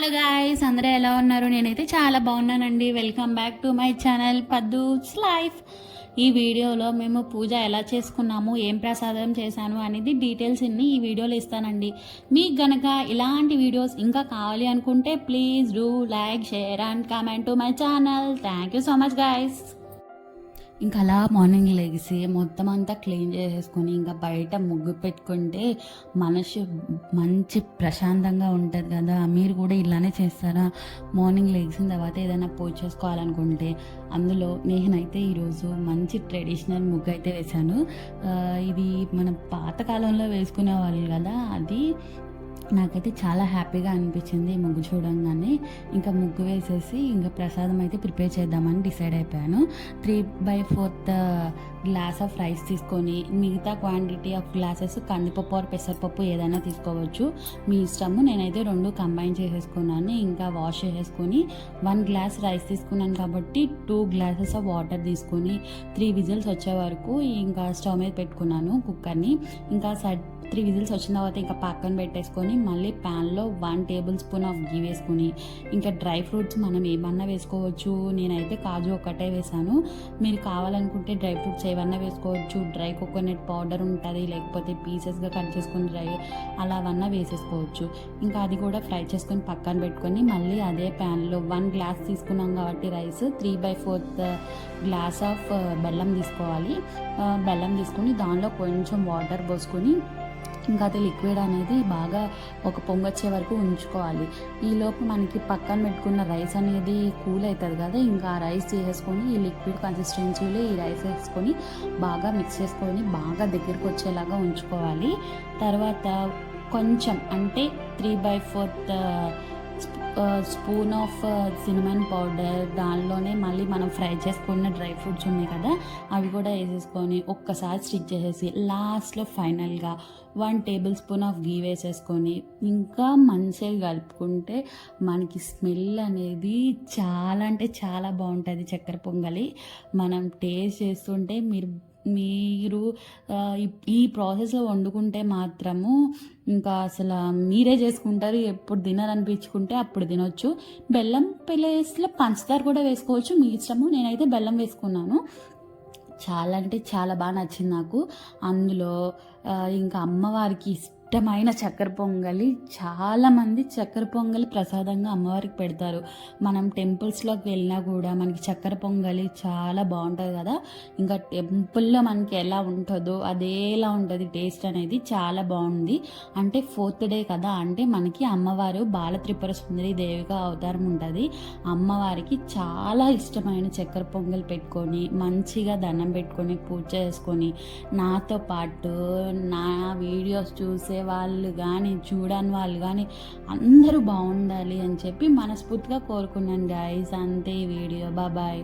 Hello guys అందరూ ఎలా ఉన్నారు? నేనైతే చాలా బాగున్నానండి. Welcome back to my channel Paddu's life ఈ వీడియోలో మేము పూజ ఎలా చేసుకున్నాము ఏం ప్రసాదం చేశాను అనేది డీటెయిల్స్ ఇన్ని ఈ వీడియోలో ఇస్తానండి. మీకు గనక ఇలాంటి వీడియోస్ ఇంకా కావాలి అనుకుంటే please do like share and comment to my channel thank you so much guys ఇంకా అలా మార్నింగ్ లెగిసి మొత్తం అంతా క్లీన్ చేసేసుకొని ఇంకా బయట ముగ్గు పెట్టుకుంటే మనసు మంచి ప్రశాంతంగా ఉంటుంది కదా. మీరు కూడా ఇలానే చేస్తారా? మార్నింగ్ లెగిసిన తర్వాత ఏదైనా పూజ చేసుకోవాలనుకుంటే అందులో నేనైతే ఈరోజు మంచి ట్రెడిషనల్ ముగ్గు అయితే వేశాను. ఇది మన పాతకాలంలో వేసుకునే వాళ్ళు కదా అది నాకైతే చాలా హ్యాపీగా అనిపించింది ఈ ముగ్గు చూడంగానే. ఇంకా ముగ్గు వేసేసి ఇంకా ప్రసాదం అయితే ప్రిపేర్ చేద్దామని డిసైడ్ అయిపోయాను. Three by fourth glass of rice తీసుకొని మిగతా క్వాంటిటీ ఆఫ్ గ్లాసెస్ కందిపప్పు ఆర్ పెసరపప్పు ఏదైనా తీసుకోవచ్చు. మీ ఇష్టము నేనైతే రెండు కంబైన్ చేసేసుకున్నాను. ఇంకా వాష్ చేసేసుకొని వన్ గ్లాస్ రైస్ తీసుకున్నాను కాబట్టి టూ గ్లాసెస్ ఆఫ్ వాటర్ తీసుకొని త్రీ విజిల్స్ వచ్చే వరకు ఇంకా స్టవ్ మీద పెట్టుకున్నాను కుక్కర్ని. ఇంకా సడ్ త్రీ విజిల్స్ వచ్చిన తర్వాత ఇంకా పక్కన పెట్టేసుకొని మళ్ళీ ప్యాన్లో one tablespoon of ghee వేసుకొని ఇంకా డ్రై ఫ్రూట్స్ మనం ఏమన్నా వేసుకోవచ్చు. నేనైతే కాజు ఒక్కటే వేసాను. మీరు కావాలనుకుంటే డ్రై ఫ్రూట్స్ ఏమన్నా వేసుకోవచ్చు. డ్రై కోకోనట్ పౌడర్ ఉంటుంది లేకపోతే పీసెస్గా కట్ చేసుకొని డ్రై అలా అవన్నా వేసేసుకోవచ్చు. ఇంకా అది కూడా ఫ్రై చేసుకొని పక్కన పెట్టుకొని మళ్ళీ అదే ప్యాన్లో వన్ గ్లాస్ తీసుకున్నాం కాబట్టి rice three by fourth glass of బెల్లం తీసుకోవాలి. బెల్లం తీసుకొని దానిలో కొంచెం వాటర్ పోసుకొని ఇంకా అది లిక్విడ్ అనేది బాగా ఒక పొంగొచ్చే వరకు ఉంచుకోవాలి. ఈలోపు మనకి పక్కన పెట్టుకున్న రైస్ అనేది కూల్ అవుతుంది కదా ఇంకా ఆ రైస్ చేసేసుకొని ఈ లిక్విడ్ కన్సిస్టెన్సీలో ఈ రైస్ వేసుకొని బాగా మిక్స్ చేసుకొని బాగా దగ్గరికి వచ్చేలాగా ఉంచుకోవాలి. తర్వాత కొంచెం అంటే three by fourth spoon of cinnamon powder దానిలోనే మళ్ళీ మనం ఫ్రై చేసుకున్న డ్రై ఫ్రూట్స్ ఉన్నాయి కదా అవి కూడా వేసేసుకొని ఒక్కసారి స్టిచ్ చేసేసి లాస్ట్లో ఫైనల్గా one tablespoon of ghee వేసేసుకొని ఇంకా మంచిగా కలుపుకుంటే మనకి స్మెల్ అనేది చాలా అంటే చాలా బాగుంటుంది చక్కెర పొంగలి. మనం టేస్ట్ చేస్తుంటే మీరు మీరు ఈ- ప్రాసెస్లో వండుకుంటే మాత్రము ఇంకా అసలు మీరే చేసుకుంటారు. ఎప్పుడు తినాలనిపించుకుంటే అప్పుడు తినొచ్చు. బెల్లం ప్లేస్లో పంచదార కూడా వేసుకోవచ్చు. మీ ఇష్టము. నేనైతే బెల్లం వేసుకున్నాను. చాలా అంటే చాలా బాగా నచ్చింది నాకు. అందులో ఇంకా అమ్మవారికి ఇష్టమైన చక్కెర పొంగలి చాలామంది చక్కెర పొంగలి ప్రసాదంగా అమ్మవారికి పెడతారు. మనం టెంపుల్స్లోకి వెళ్ళినా కూడా మనకి చక్కెర పొంగలి చాలా బాగుంటుంది కదా. ఇంకా టెంపుల్లో మనకి ఎలా ఉంటుందో అదేలా ఉంటుంది టేస్ట్ అనేది చాలా బాగుంది. అంటే ఫోర్త్ డే కదా అంటే మనకి అమ్మవారు బాల త్రిపుర సుందరి దేవిగా అవతారం ఉంటుంది. అమ్మవారికి చాలా ఇష్టమైన చక్కెర పొంగలి పెట్టుకొని మంచిగా దండం పెట్టుకొని పూజ చేసుకొని నాతో పాటు నా వీడియోస్ చూసే వాళ్ళు కానీ చూడని వాళ్ళు కానీ అందరూ బాగుండాలి అని చెప్పి మనస్ఫూర్తిగా కోరుకున్నాను గాయస్ అంతే ఈ వీడియో బాబాయ్